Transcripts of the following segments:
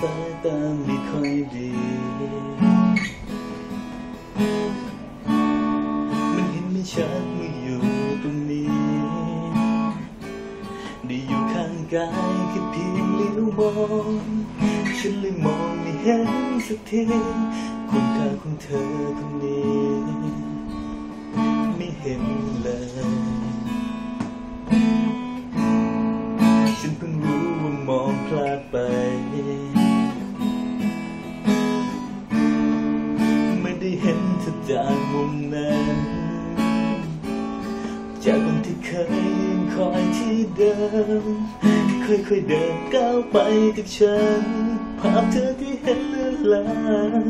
สายตาไม่ค่อยดี มันเห็นไม่ชัดเมื่ออยู่ตรงนี้ ได้อยู่ข้างกายแค่เพียงเลี้ยวมอง ฉันเลยมองไม่เห็นสักทีคุณค่าของเธอคนนี้ ไม่เห็นเลย นั้น จากคนที่เคยยืนคอยที่เดิมค่อยๆเดินก้าวไปกับฉัน ภาพเธอที่เห็นเลือนลาง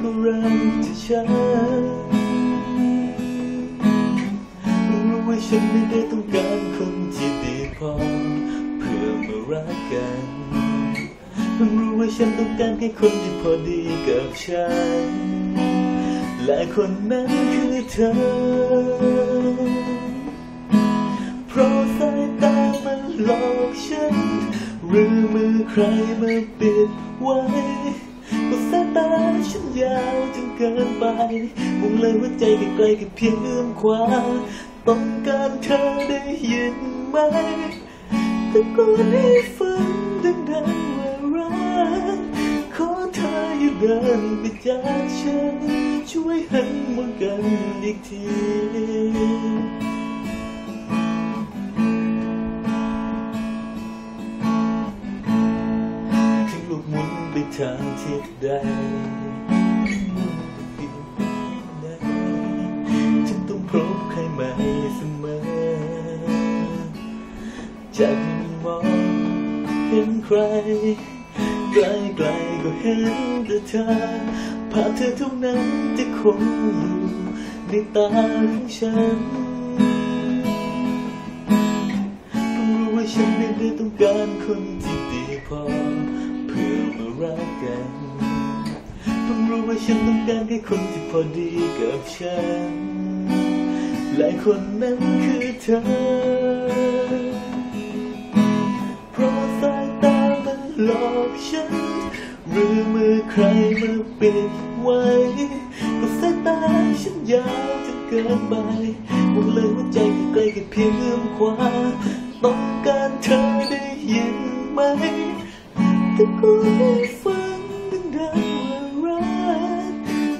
ก็เริ่มจะชัดรู้ว่าฉันไม่ได้ต้องการคนที่ดีพอ เพื่อมารักกันเพิ่งรู้ว่าฉันต้องการแค่คนที่พอดีกับฉัน และคนนั้นคือเธอ เพราะสายตามันหลอกฉัน หรือมือใครมาปิดไว้ก็สายตาฉันยาวจนเกินไปมุ่งเลยว่าใจใกล้ๆกับเพียงเอื้อมขวาต้องการเธอได้ยินไหมตะโกนให้ฟังดังๆว่ารักขอเธออย่าเดินไปจากฉัน ช่วยหันมองกันอีกทีถึงลูกหมุนไปทางทิศใดฉันต้องพบใครใหม่เสมอ จากที่มองเห็นใครไกลๆก็เห็นแต่เธอ ภาพเธอเท่านั้นจะคงอยู่ในตาของฉันเพิ่งรู้ว่าฉันไม่ได้ต้องการคนที่ดีพอเพื่อมารักกันเพิ่งรู้ว่าฉันต้องการแค่คนที่พอดีกับฉัน และคนนั้นคือเธอ เพราะสายตามันหลอกฉัน หรือมือใครมาปิดไว้ก็สายตาฉันยาวจนเกินไปหมดเลยว่าใจใกล้กับเพียงเอื้อมขวาต้องการเธอได้ยินไหมตะโกนให้ฟังดังๆว่ารัก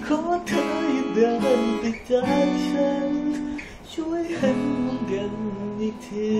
ขอเธออย่าเดินไปจากฉัน ช่วยหันมองกันอีกที